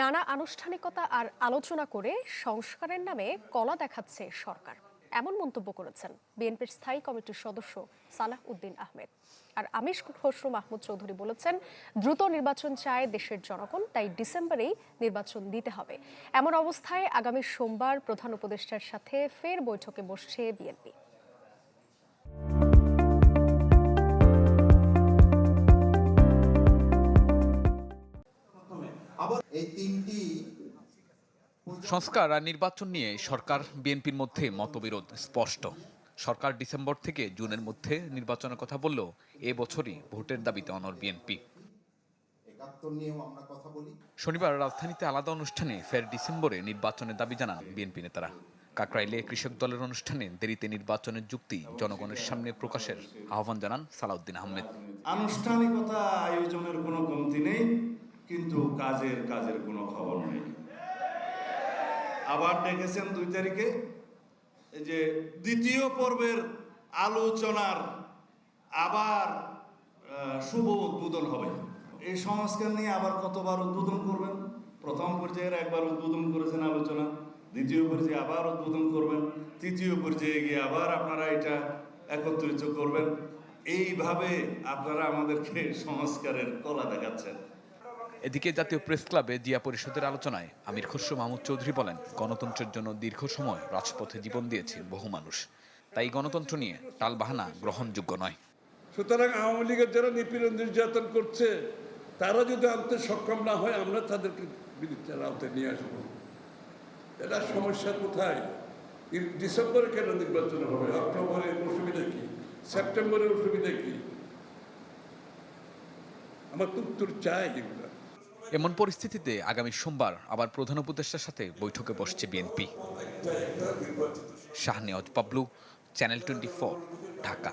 নানা আনুষ্ঠানিকতা আর আলোচনা করে সংস্কারের নামে কলা দেখাচ্ছে সরকার। এমন মন্তব্য করেছেন বিএনপির স্থায়ী কমিটির সদস্য সালাহ উদ্দিন আহমেদ। আর আমিষ খসরু মাহমুদ চৌধুরী বলেছেন, দ্রুত নির্বাচন চায় দেশের জনগণ, তাই ডিসেম্বরেই নির্বাচন দিতে হবে। এমন অবস্থায় আগামী সোমবার প্রধান উপদেষ্টার সাথে ফের বৈঠকে বসছে বিএনপি। আবার এই তিনটি সংস্কার আর নির্বাচন নিয়ে সরকার বিএনপির মধ্যে মতবিরোধ স্পষ্ট। সরকার ডিসেম্বর থেকে জুনের মধ্যে নির্বাচনের কথা বললেও এ বছরই ভোটের দাবিতে অনর বিএনপি। শনিবার রাজধানীতে আলাদা অনুষ্ঠানে ফের ডিসেম্বরে নির্বাচনের দাবি জানান বিএনপি নেতারা। কাকরাইলে কৃষক দলের অনুষ্ঠানে দেরিতে নির্বাচনের যুক্তি জনগণের সামনে প্রকাশের আহ্বান জানান সালাউদ্দিন আহমেদ। আনুষ্ঠানিকতা আয়োজনের কোনো কমতি নেই। কিন্তু কাজের কাজের কোনো খবর নেই। আবার ডেকেছেন দুই তারিখে যে দ্বিতীয় পর্বের আলোচনার আবার শুভ উদ্বোধন হবে। এই সংস্কার নিয়ে আবার কতবার উদ্বোধন করবেন? প্রথম পর্যায়ের একবার উদ্বোধন করেছেন আলোচনা, দ্বিতীয় পর্যায়ে আবার উদ্বোধন করবেন, তৃতীয় পর্যায়ে গিয়ে আবার আপনারা এটা একত্রিত করবেন। এইভাবে আপনারা আমাদেরকে সংস্কারের কলা দেখাচ্ছেন। এদিকে জাতীয় প্রেস ক্লাবে জিয়া পরিষদের আলোচনায় আমির খসরু মাহমুদ চৌধুরী বলেন, গণতন্ত্রের জন্য দীর্ঘ সময় রাজপথে জীবন দিয়েছে বহু মানুষ। তাই গণতন্ত্র নিয়ে টালবাহানা গ্রহণযোগ্য নয়। সুতরাং আওয়ামী লীগের যারা নিপীড়ন, নির্যাতন করছে, তারা যদি আনতে সক্ষম না হয়, আমরা তাদেরকে বিরুদ্ধে আওতায় নিয়ে আসব। এটা সমস্যা কোথায়? ডিসেম্বরে কেন নির্বাচন হবে? অক্টোবরে অসুবিধা কি? সেপ্টেম্বরে অসুবিধা কি? আমার তো উত্তর চাই এগুলো। এমন পরিস্থিতিতে আগামী সোমবার আবার প্রধান উপদেষ্টার সাথে বৈঠকে বসছে BNP. Shahnewaz Pablu, channel twenty Dhaka.